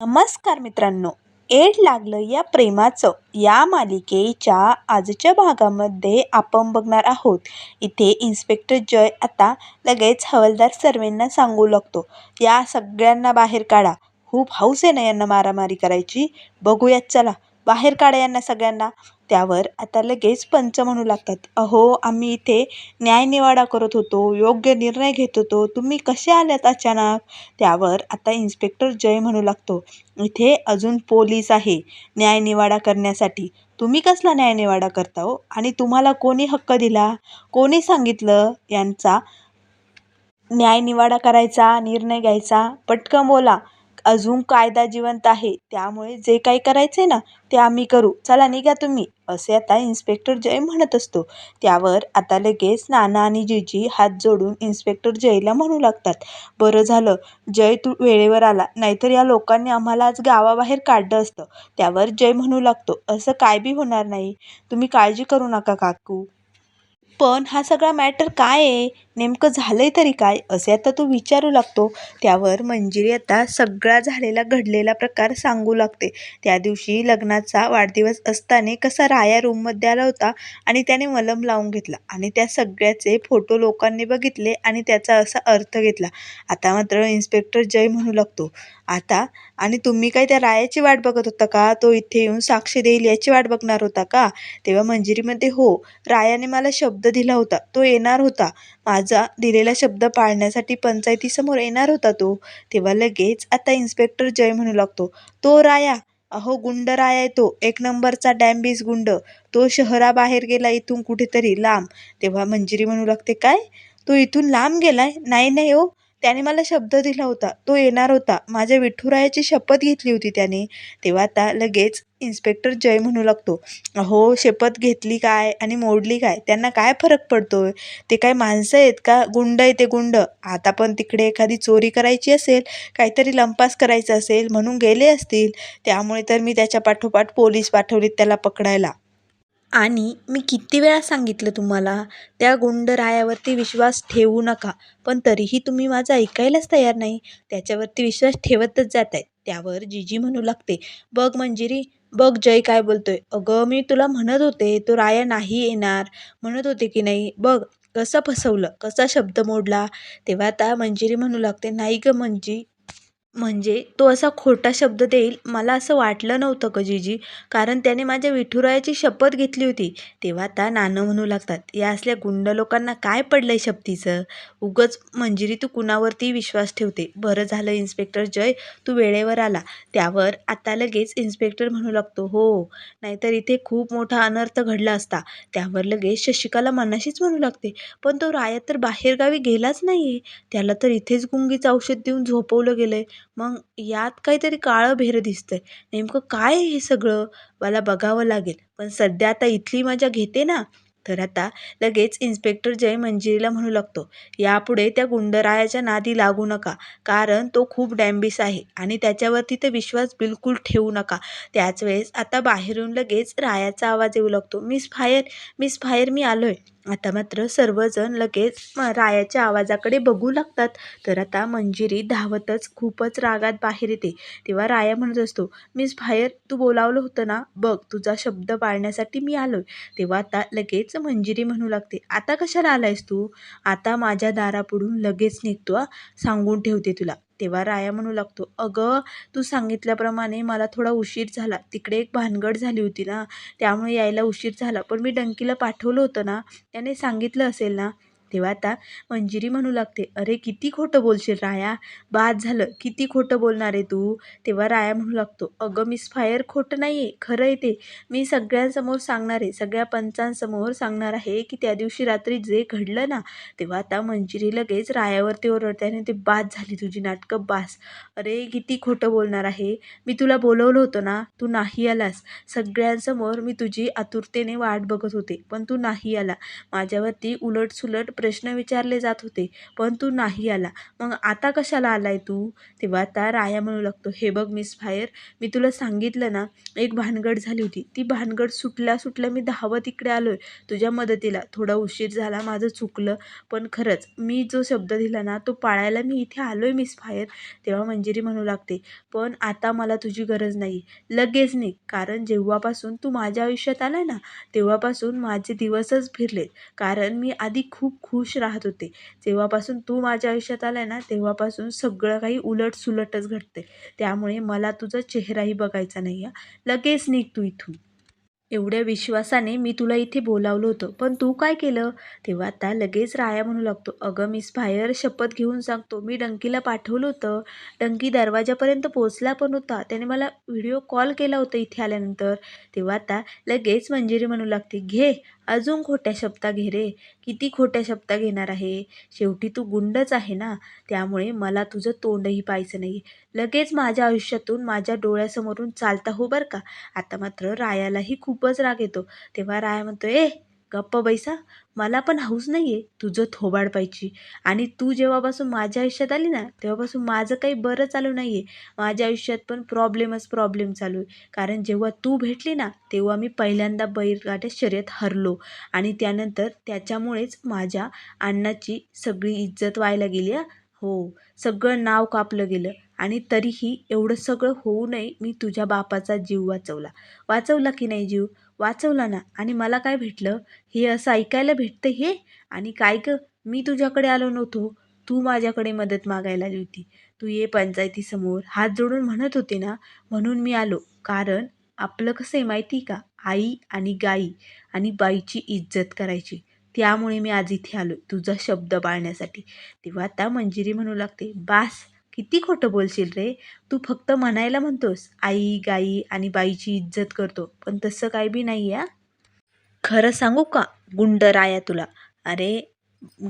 नमस्कार मित्रांनो एड लागलं या प्रेमाचं. या मालिकेच्या आजच्या भागामध्ये आपण बघणार आहोत. इथे इन्स्पेक्टर जय आता लगेच हवालदार सर्वेंना सांगू लागतो. या सगळ्यांना बाहेर काढा. खूप हौस आहे ना यांना मारामारी करायची? बघूयात चला. बाहेर काढा यांना सगळ्यांना. त्यावर आता लगेच पंच म्हणू लागतात. अहो आम्ही इथे न्यायनिवाडा करत होतो योग्य निर्णय घेत होतो. तुम्ही कसे आल्यात अचानक? त्यावर आता इन्स्पेक्टर जय म्हणू लागतो. इथे अजून पोलीस आहे न्यायनिवाडा करण्यासाठी. तुम्ही कसला न्यायनिवाडा करता हो? आणि तुम्हाला कोणी हक्क दिला? कोणी सांगितलं यांचा? न्यायनिवाडा करायचा निर्णय घ्यायचा? पटकन बोला. अजून कायदा जिवंत आहे. त्यामुळे जे काही करायचं आहे ना ते आम्ही करू. चला निघा तुम्ही असे आता इन्स्पेक्टर जय म्हणत असतो. त्यावर आता लगेच नाना आणि जीजी हात जोडून इन्स्पेक्टर जयला म्हणू लागतात. बरं झालं जय तू वेळेवर आला. नाहीतर या लोकांनी आम्हाला आज गावाबाहेर काढलं असतं. त्यावर जय म्हणू लागतो असं काय बी होणार नाही. तुम्ही काळजी करू नका काकू. पण हा सगळा मॅटर काय आहे? नेमकं झालं आहे तरी काय असे आता तो विचारू लागतो. त्यावर मंजिरी आता सगळा झालेला घडलेला प्रकार सांगू लागते. त्या दिवशी लग्नाचा वाढदिवस असताना कसा राया रूममध्ये आला होता आणि त्याने मलम लावून घेतला आणि त्या सगळ्याचे फोटो लोकांनी बघितले आणि त्याचा असा अर्थ घेतला. आता मात्र इन्स्पेक्टर जय म्हणू लागतो. आता आणि तुम्ही काय त्या रायाची वाट बघत होता का? तो इथे येऊन साक्षी देईल याची वाट बघणार होता का? तेव्हा मंजिरीमध्ये हो रायाने मला शब्द दिला होता. तो येणार होता. माझा दिलेला शब्द पाळण्यासाठी पंचायतीसमोर येणार होता तो. तेव्हा लगेच आता इन्स्पेक्टर जय म्हणू लागतो तो राया. अहो गुंड राया येतो तो. एक नंबरचा डॅम्बिस गुंड. तो शहराबाहेर गेला इथून कुठेतरी लांब. तेव्हा मंजिरी म्हणू लागते काय? तो इथून लांब गेलाय? नाही नाही हो. त्याने मला शब्द दिला होता. तो येणार होता. माझ्या विठुरायाची शपथ घेतली होती त्याने. तेव्हा आता लगेच इन्स्पेक्टर जय म्हणू लागतो. अहो शपथ घेतली काय आणि मोडली काय? त्यांना काय फरक पडतोय? ते काय माणसं आहेत का? गुंड आहे ते गुंड. आता पण तिकडे एखादी चोरी करायची असेल काहीतरी लंपास करायचं असेल म्हणून गेले असतील त्यामुळे तर मी त्याच्या पाठोपाठ पोलीस पाठवलीत त्याला पकडायला. आणि मी किती वेळा सांगितलं तुम्हाला त्या गुंड रायावरती विश्वास ठेवू नका पण तरीही तुम्ही माझं ऐकायलाच तयार नाही. त्याच्यावरती विश्वास ठेवतच जात आहे त्यावर जीजी म्हणू लागते बघ मंजिरी बघ जय काय बोलतोय. अगं मी तुला म्हणत होते तो राया नाही येणार. म्हणत होते की नाही बघ कसं फसवलं कसा शब्द मोडला. तेव्हा त्या मंजिरी म्हणू लागते नाही ग मंजी म्हणजे तो असा खोटा शब्द देईल मला असं वाटलं नव्हतं ग जीजी. कारण त्याने माझ्या विठुरायाची शपथ घेतली होती. तेव्हा आता नानं म्हणू लागतात. या असल्या गुंड लोकांना काय पडलं आहे शपथीचं? उगच मंजिरी तू कुणावरती विश्वास ठेवते. बरं झालं इन्स्पेक्टर जय तू वेळेवर आला. त्यावर आता लगेच इन्स्पेक्टर म्हणू लागतो हो. नाहीतर इथे खूप मोठा अनर्थ घडला असता. त्यावर लगेच शशिकाला मनाशीच म्हणू लागते. पण तो राया तर बाहेरगावी गेलाच नाही आहे त्याला तर इथेच गुंगीचं औषध देऊन झोपवलं गेलं आहे मग यात काहीतरी काळं भेरं दिसतंय. नेमकं काय हे सगळं? मला बघावं लागेल. पण सध्या आता इथली मजा घेते ना. तर आता लगेच इन्स्पेक्टर जय मंजिरीला म्हणू लागतो यापुढे त्या गुंडरायाच्या नादी लागू नका कारण तो खूप डॅम्बिस आहे आणि त्याच्यावरती तर विश्वास बिलकुल ठेवू नका. त्याच वेळेस आता बाहेरून लगेच रायाचा आवाज येऊ लागतो मिस फायर मिस फायर मी आलोय. आता मात्र सर्वजण लगेच रायाच्या आवाजाकडे बघू लागतात. तर आता मंजिरी धावतच खूपच रागात बाहेर येते. तेव्हा राया म्हणत असतो मिस फायर तू बोलावलं होतं ना? बघ तुझा शब्द पाळण्यासाठी मी आलोय. तेव्हा आता लगेच मंजिरी म्हणू लागते. आता कशाला आलायस तू? आता माझ्या दारापुढून लगेच निघतो सांगून ठेवते तुला. तेव्हा राया म्हणू लागतो अगं तू सांगितल्याप्रमाणे मला थोडा उशीर झाला. तिकडे एक भानगड झाली होती ना त्यामुळे यायला उशीर झाला. पण मी डंकीला पाठवलं होतं ना त्याने सांगितलं असेल ना तेव्हा आता. मंजिरी म्हणू लागते अरे किती खोटं बोलशील राया? बाद झालं किती खोटं बोलणार आहे तू? तेव्हा राया म्हणू लागतो अगं मिस फायर खोटं नाही आहे खरं आहे ते. मी सगळ्यांसमोर सांगणार आहे सगळ्या पंचांसमोर सांगणार आहे की त्या दिवशी रात्री जे घडलं ना तेव्हा आता मंजिरी लगेच रायावरती ओरडते आणि ते बाद झाली तुझी नाटकं बास. अरे किती खोटं बोलणार आहे? मी तुला बोलवलं होतं ना तू नाही आलास. सगळ्यांसमोर मी तुझी आतुरतेने वाट बघत होते पण तू नाही आला. माझ्यावरती उलटसुलट प्रश्न विचारले जात होते पण तू नाही आला. मग आता कशाला आलाय तू? तेव्हा आता राया म्हणू लागतो हे बघ मिस फायर मी तुला सांगितलं ना एक भानगड झाली होती. ती भानगड सुटल्या सुटल्या मी धावत इकडे आलोय. तुझ्या मदतीला थोडा उशीर झाला माझं चुकलं. पण खरंच मी जो शब्द दिला ना तो पाळायला मी इथे आलोय मिस फायर तेव्हा मंजिरी म्हणू लागते. पण आता मला तुझी गरज नाही. लगेच नाही कारण जेव्हापासून तू माझ्या आयुष्यात आला ना तेव्हापासून माझे दिवसच फिरलेत. कारण मी आधी खूप खुश राहत होते. जेव्हापासून तू माझ्या आयुष्यात आलाय ना तेव्हापासून सगळं काही उलट सुलटच घडते त्यामुळे मला तुझा चेहराही बघायचा नाही आहे लगेच निघ तू इथून. एवढ्या विश्वासाने मी तुला इथे बोलावलं होतं. पण तू काय केलं? तेव्हा आता लगेच राया म्हणू लागतो अगं मिस बाहेर शपथ घेऊन सांगतो. मी डंकीला पाठवलं होतं. डंकी दरवाजापर्यंत पोचला पण होता. त्याने मला व्हिडिओ कॉल केला होता इथे आल्यानंतर. तेव्हा आता लगेच मंजिरी म्हणू लागते घे अजून खोट्या शब्दा घे रे. किती खोट्या शब्दा घेणार आहे? शेवटी तू गुंडच आहे ना? त्यामुळे मला तुझं तोंडही पाहायचं नाही. लगेच माझ्या आयुष्यातून माझ्या डोळ्यासमोरून चालता हो बरं का? आता मात्र रायालाही खूपच राग येतो. तेव्हा राया म्हणतो ए गप्प बैसा मला पण हौस नाही आहे तुझं थोबाड पाहिजे. आणि तू जेव्हापासून माझ्या आयुष्यात आली ना तेव्हापासून माझं काही बरं चालू नाही आहे माझ्या आयुष्यात पण प्रॉब्लेमच प्रॉब्लेम चालू आहे. कारण जेव्हा तू भेटली ना तेव्हा मी पहिल्यांदा बैलगाड्या शर्यत हरलो. आणि त्यानंतर त्याच्यामुळेच माझ्या अण्णाची सगळी इज्जत व्हायला गेली हो सगळं नाव कापलं गेलं आणि तरीही एवढं सगळं होऊ नये मी तुझ्या बापाचा जीव वाचवला. वाचवला की नाही जीव? वाचवला ना. आणि मला काय भेटलं? हे असं ऐकायला भेटतं हे? आणि काय ग? मी तुझ्याकडे आलो नव्हतो. तू माझ्याकडे मदत मागायला आली होती. तू ये पंचायतीसमोर. हात जोडून म्हणत होते ना म्हणून मी आलो. कारण आपलं कसं आहे माहिती का? आई आणि गाई आणि बाईची इज्जत करायची. त्यामुळे मी आज इथे आलो तुझा शब्द पाळण्यासाठी तेव्हा आता मंजिरी म्हणू लागते बास किती खोटं बोलशील रे? तू फक्त म्हणायला म्हणतोस आई गाई आणि बाईची इज्जत करतो पण तसं काही बी नाही आहे खरं सांगू का गुंड राया तुला? अरे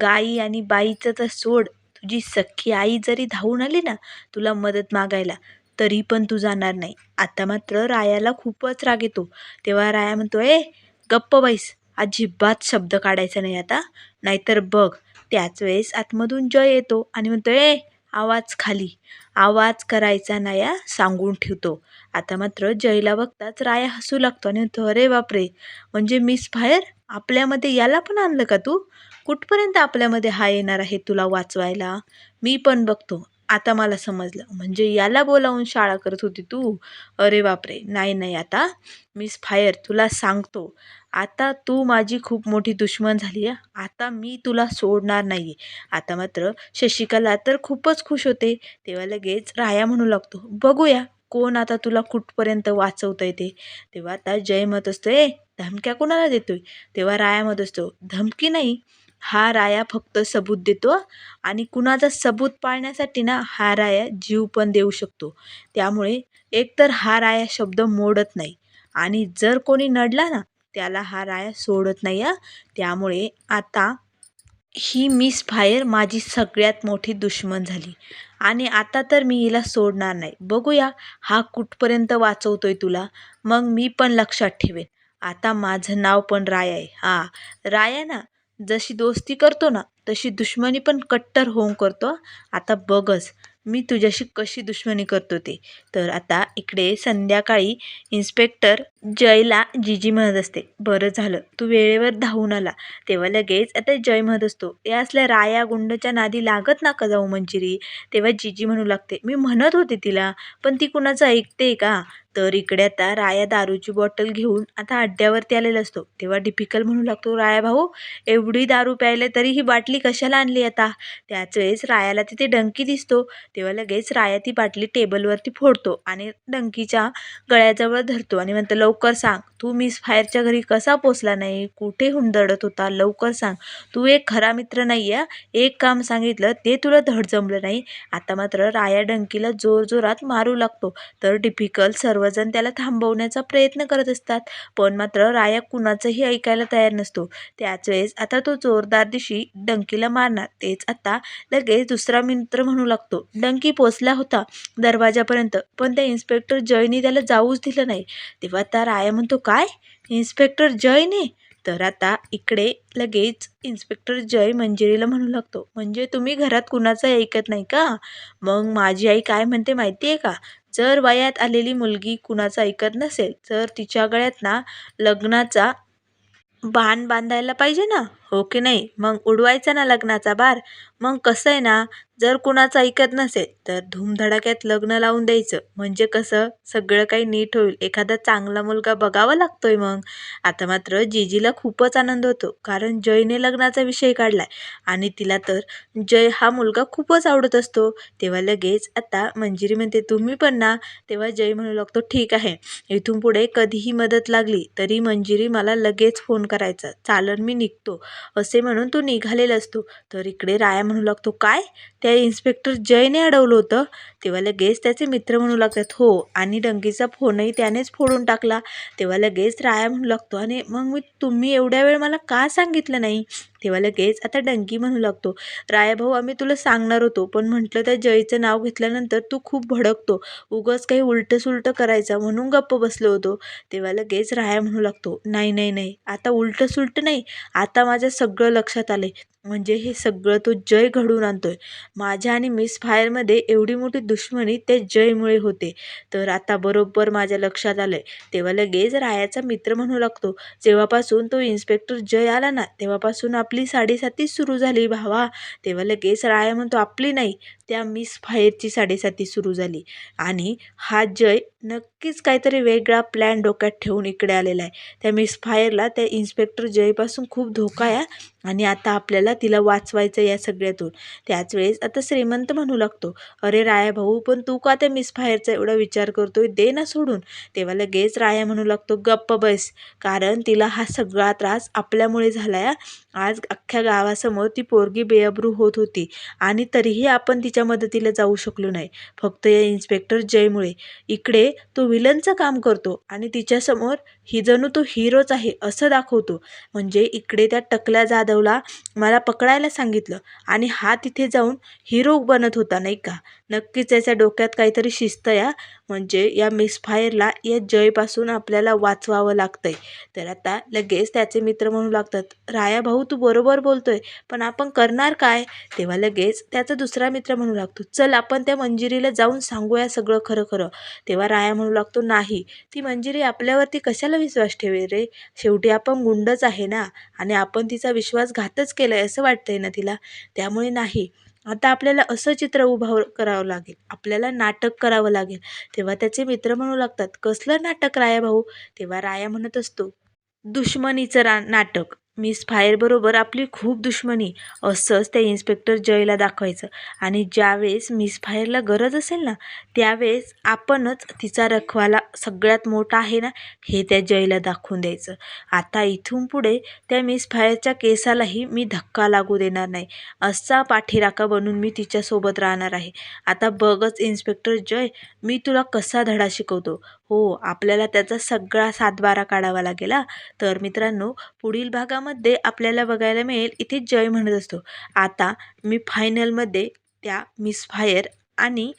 गाई आणि बाईचं तर सोड तुझी सख्खी आई जरी धावून आली ना तुला मदत मागायला तरी पण तू जाणार नाही. आता मात्र रायाला खूपच राग येतो. तेव्हा राया म्हणतो ए गप्प बाईस अजिबात शब्द काढायचा नाही आता. नाहीतर बघ त्याच वेळेस आतमधून जय येतो आणि म्हणतो ए आवाज खाली. आवाज करायचा नाही हा, सांगून ठेवतो. आता मात्र जयला बघताच राया हसू लागतो आणि म्हणतो अरे बापरे म्हणजे मिस फायर? आपल्यामध्ये याला पण आणलं का तू? कुठपर्यंत आपल्यामध्ये हा येणार आहे तुला वाचवायला? मी पण बघतो. आता मला समजलं. म्हणजे याला बोलावून शाळा करत होती तू? अरे बापरे! नाही नाही आता. मिस फायर तुला सांगतो. आता तू माझी खूप मोठी दुश्मन झाली आहे आता मी तुला सोडणार नाही आता मात्र शशिकला तर खूपच खुश होते. तेव्हा लगेच राया म्हणू लागतो बघूया कोण आता तुला कुठपर्यंत वाचवतं आहे ते? तेव्हा आता जय मत असतो ए धमक्या कोणाला देतोय? तेव्हा राया मत असतो धमकी नाही हा राया फक्त सबूत देतो आणि कुणाचा सबूत पाळण्यासाठी ना हा राया जीव पण देऊ शकतो. त्यामुळे एकतर हा राया शब्द मोडत नाही. आणि जर कोणी नडला ना त्याला हा राया सोडत नाही त्यामुळे आता ही मिस फायर माझी सगळ्यात मोठी दुश्मन झाली. आणि आता तर मी हिला सोडणार नाही. बघूया हा कुठपर्यंत वाचवतोय तुला. मग मी पण लक्षात ठेवेन. आता माझं नाव पण राय आहे. हां. राया ना जशी दोस्ती करतो ना तशी दुश्मनी पण कट्टर होऊन करतो आता बघच मी तुझ्याशी कशी दुश्मनी करतो ते. तर आता इकडे संध्याकाळी इन्स्पेक्टर जयला जीजी म्हणत असते बरं झालं तू वेळेवर धावून आला. तेव्हा लगेच आता जय म्हणत असतो या असल्या राया गुंडच्या नादी लागत ना का जाऊ मंजिरी. तेव्हा जीजी म्हणू लागते मी म्हणत होते तिला पण ती कुणाचं ऐकते का? तर इकडे आता राया दारूची बॉटल घेऊन आता अड्ड्यावरती आलेला असतो. तेव्हा डिपिकल म्हणू लागतो राया भाऊ एवढी दारू प्यायला तरी ही बाटली कशाला आणली आता? त्याच वेळेस रायाला तिथे डंकी दिसतो. तेव्हा लगेच राया ती बाटली टेबलवरती फोडतो आणि डंकीच्या गळ्याजवळ धरतो आणि म्हणतो लवकर सांग तू मिस फायरच्या घरी कसा पोचला नाही? कुठे हुंदडत होता? लवकर सांग. तू एक खरा मित्र नाही आहे एक काम सांगितलं ते तुला धड जमलं नाही. आता मात्र राया डंकीला जोरजोरात मारू लागतो. तर डिफिकल्ट सर्वजण त्याला थांबवण्याचा प्रयत्न करत असतात. पण मात्र राया कुणाचंही ऐकायला तयार नसतो. त्याच वेळेस आता तो जोरदार दिवशी डंकीला मारणार. तेच आता लगेच दुसरा मित्र म्हणू लागतो. डंकी पोचला होता दरवाजापर्यंत पण त्या इन्स्पेक्टर जयनी त्याला जाऊच दिलं नाही. तेव्हा त्या राया म्हणतो काय? इन्स्पेक्टर जयने? तर आता इकडे लगेच इन्स्पेक्टर जय मंजिरीला म्हणू लागतो. म्हणजे तुम्ही घरात कुणाचं ऐकत नाही का? मग माझी आई काय म्हणते माहिती आहे का? जर वयात आलेली मुलगी कुणाचं ऐकत नसेल तर तिच्या गळ्यात ना लग्नाचा बाण बांधायला पाहिजे ना. हो की नाही? मग उडवायचा ना लग्नाचा बार मग कसं आहे ना जर कुणाचं ऐकत नसेल तर धूमधडाक्यात लग्न लावून द्यायचं. म्हणजे कसं? सगळं काही नीट होईल. एखादा चांगला मुलगा बघावा लागतोय मग. आता मात्र जीजीला खूपच आनंद होतो. कारण जयने लग्नाचा विषय काढलाय. आणि तिला तर जय हा मुलगा खूपच आवडत असतो. तेव्हा लगेच आता मंजिरी म्हणते तुम्ही पण ना. तेव्हा जय म्हणू लागतो ठीक आहे. इथून पुढे कधीही मदत लागली तरी मंजिरी मला लगेच फोन करायचा. चालन मी निघतो. असे म्हणून तो निघालेला असतो. तर इकडे राया म्हणू लागतो काय? त्या इन्स्पेक्टर जयने अडवलं होतं? तेव्हा लगेच त्याचे मित्र म्हणू लागतात हो आणि डंकीचा फोनही त्यानेच फोडून टाकला. तेव्हा लगेच राया म्हणू लागतो आणि मग मी तुम्ही एवढ्या वेळ मला का सांगितलं नाही? तेव्हा लगेच आता डंकी म्हणू लागतो. राया भाऊ आम्ही तुला सांगणार होतो पण म्हटलं त्या जयचं नाव घेतल्यानंतर तू खूप भडकतो. उगच काही उलटं सुलटं करायचा म्हणून गप्प बसलो होतो. तेव्हा लगेच राया म्हणू लागतो नाही नाही नाही आता उलटं सुलटं नाही आता माझ्या सगळं लक्षात आलं आहे म्हणजे हे सगळं तो जय घडून आहे माझ्या आणि मिस फायरमध्ये एवढी मोठी दुश्मनी त्या जयमुळे होते. तर आता बरोबर माझ्या लक्षात आलं आहे तेव्हा लगेच रायाचा मित्र म्हणू लागतो जेव्हापासून तो इन्स्पेक्टर जय आला ना तेव्हापासून आपली साडेसाती सुरू झाली भावा. तेव्हा लगेच राया म्हणतो आपली नाही. त्या मिस फायरची साडेसाती सुरू झाली. आणि हा जय नक्कीच काहीतरी वेगळा प्लॅन डोक्यात ठेवून इकडे आलेला आहे. त्या मिस फायरला त्या इन्स्पेक्टर जयपासून खूप धोका आहे आणि आता आपल्याला तिला वाचवायचं या सगळ्यातून. त्याच वेळेस आता श्रीमंत म्हणू लागतो अरे राया भाऊ पण तू का त्या मिस फायरचा एवढा विचार करतोय? दे ना सोडून. तेव्हा लगेच राया म्हणू लागतो गप्प बस कारण तिला हा सगळा त्रास आपल्यामुळे झाला या आज अख्ख्या गावासमोर ती पोरगी बेअब्रू होत होती आणि तरीही आपण तिच्या मदतीला जाऊ शकलो नाही. फक्त या इन्स्पेक्टर जयमुळे. इकडे तो विलनचं काम करतो आणि तिच्यासमोर ही जणू तो हिरोच आहे असं दाखवतो. म्हणजे इकडे त्या टकल्या जाधवला मला पकडायला सांगितलं आणि हा तिथे जाऊन हिरो बनत होता नाही का? नक्कीच याच्या डोक्यात काहीतरी शिस्त या. म्हणजे या मिसफायरला या जयपासून आपल्याला वाचवावं लागतंय. तर आता लगेच त्याचे मित्र म्हणू लागतात राया भाऊ तू बरोबर बोलतोय पण आपण करणार काय? तेव्हा लगेच त्याचा दुसरा मित्र म्हणू लागतो चल आपण त्या मंजिरीला जाऊन सांगूया सगळं खरं खरं. तेव्हा राया म्हणू लागतो नाही ती मंजिरी आपल्यावरती कशाला विश्वास ठेवे रे. शेवटी आपण गुंडच आहे ना? आणि आपण तिचा विश्वासघातच केला आहे असं वाटतंय ना तिला? त्यामुळे नाही. आता आपल्याला असं चित्र उभं करावं लागेल. आपल्याला नाटक करावं लागेल. तेव्हा त्याचे मित्र म्हणू लागतात कसलं नाटक राया भाऊ? तेव्हा राया म्हणत असतो दुश्मनीचं रा नाटक. मिस फायरबरोबर आपली खूप दुश्मनी असंच त्या इन्स्पेक्टर जयला दाखवायचं. आणि ज्यावेळेस मिस फायरला गरज असेल ना त्यावेळेस आपणच तिचा रखवाला सगळ्यात मोठा आहे ना हे त्या जयला दाखवून द्यायचं. आता इथून पुढे त्या मिस फायरच्या केसालाही मी धक्का लागू देणार नाही. असा पाठीराखा बनून मी तिच्यासोबत राहणार आहे. आता बघच इन्स्पेक्टर जय मी तुला कसा धडा शिकवतो? हो आपल्याला त्याचा सगळा सातबारा काढावा लागेल तर मित्रांनो पुढील भागामध्ये आपल्याला बघायला मिळेल इथे जय म्हणत असतो. आता मी फायनलमध्ये त्या मिस फायर आणि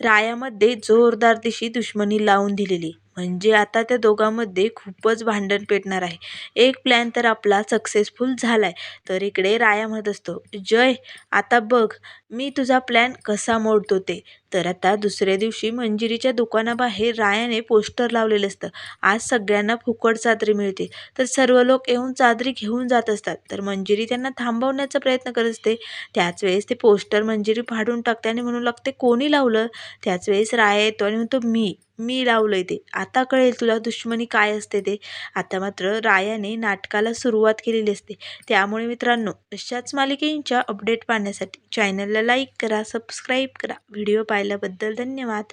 रायामध्ये जोरदार दिशी दुश्मनी लावून दिलेली. म्हणजे आता त्या दोघांमध्ये खूपच भांडण पेटणार आहे. एक प्लॅन तर आपला सक्सेसफुल झाला आहे तर इकडे राया म्हणत असतो जय आता बघ मी तुझा प्लॅन कसा मोडतो ते. तर आता दुसऱ्या दिवशी मंजिरीच्या दुकानाबाहेर रायाने पोस्टर लावलेलं असतं. आज सगळ्यांना फुकट चादरी मिळते. तर सर्व लोक येऊन चादरी घेऊन जात असतात. तर मंजिरी त्यांना थांबवण्याचा प्रयत्न करत असते. त्याच वेळेस ते पोस्टर मंजिरी फाडून टाकते आणि म्हणू लागते कोणी लावलं? त्याच वेळेस राया येतो आणि म्हणतो मी. मी लावलंय ते. आता कळेल तुला दुश्मनी काय असते ते. आता मात्र रायाने नाटकाला सुरुवात केलेली असते. त्यामुळे मित्रांनो अशाच मालिकेंच्या अपडेट पाहण्यासाठी चॅनलला लाईक करा सबस्क्राईब करा. व्हिडिओ पाहिल्याबद्दल धन्यवाद.